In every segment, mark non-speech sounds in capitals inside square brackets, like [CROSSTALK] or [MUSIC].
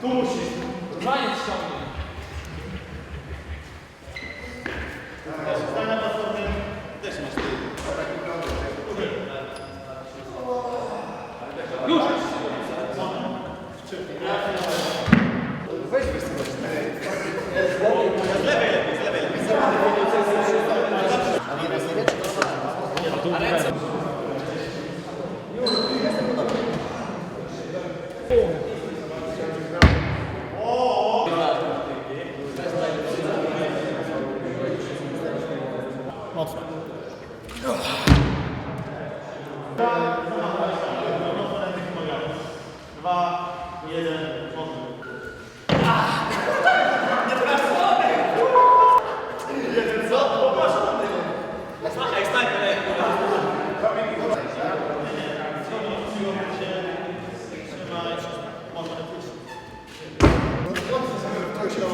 Tu musisz, Ryan.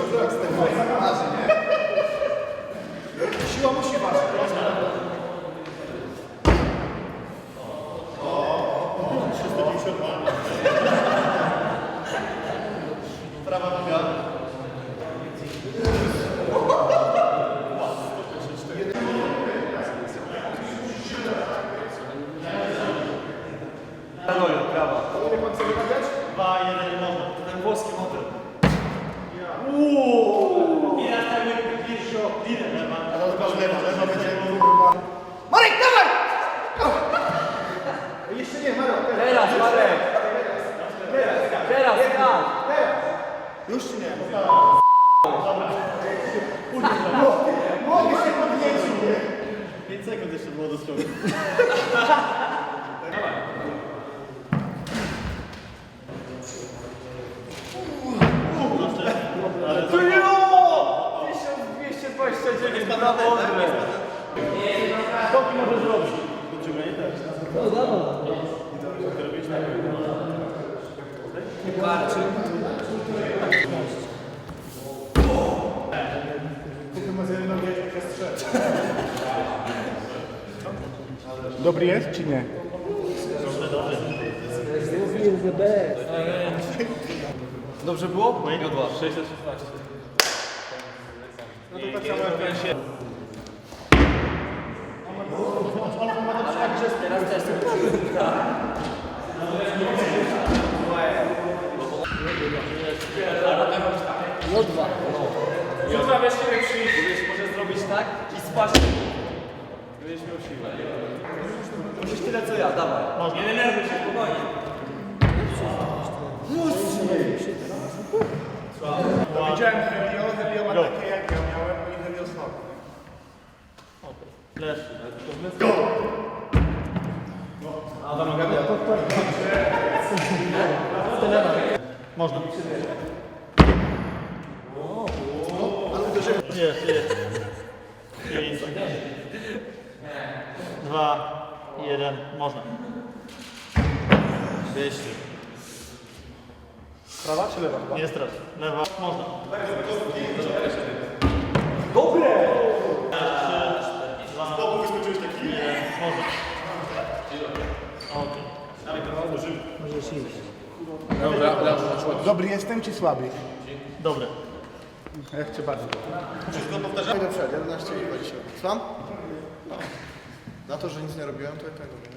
wzrok z tego marzy, nie? Siła musi ważyć. O, o, o, 352. kurwa. Marek, dawaj! Jeszcze nie, Marek, teraz. Teraz, Marek! Teraz, teraz! Już czy nie? Mogę się podnieść. 5 sekund jeszcze było do skoku. [LAUGHS] Ty jo! 1229 na wodne. Skoki możesz zrobić. Podciąganie też. No dawaj. Karczy. Dobry jest czy nie? Dobrze było? Jodła. 616. No to tak samo jak ja. Teraz też. Jodła. Jutro weź siebie przyjść. Będziesz może zrobić tak i spaść. Będziesz miał siłę. Musisz tyle co ja, dawaj. Nie denerwuj się, spokojnie. Widziałem Helio, Helio ma takie jak ja miałem, no i Helio słaby. Leż. Można. Jest, jest. Pięć. Dwa, jeden, można. 200. Prawa czy lewa? Nie strasz. Lewa, można. Dobre! Można. Okej. Dobry jestem czy słaby? Dobre. Ja chcę bardzo. Wszystko powtarzam? do przodu, 11 i 20. Słucham? Na to, że nic nie robiłem, to i tak robię.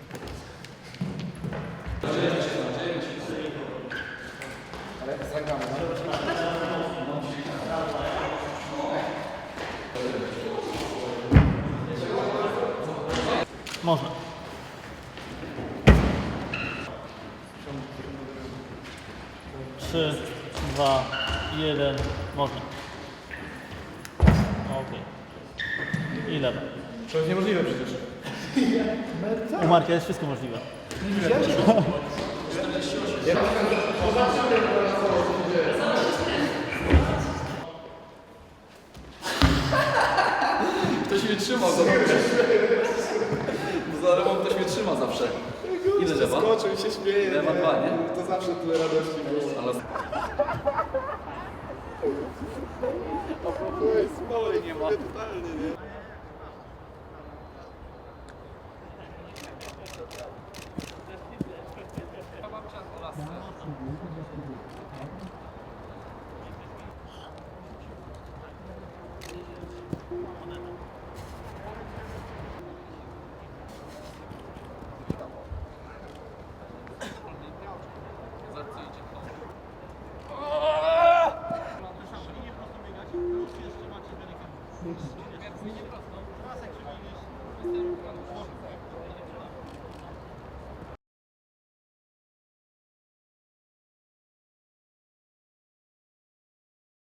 Ale zagramy, no? Można. Trzy, dwa, jeden, można. Okej. I lewa. To jest niemożliwe przecież. U Marka jest wszystko możliwe. Ktoś Ile lewa? Skoczył i się śmieje. Lewa dwa, nie? To zawsze tyle radości było. Ale Smoły nie ma. Totalnie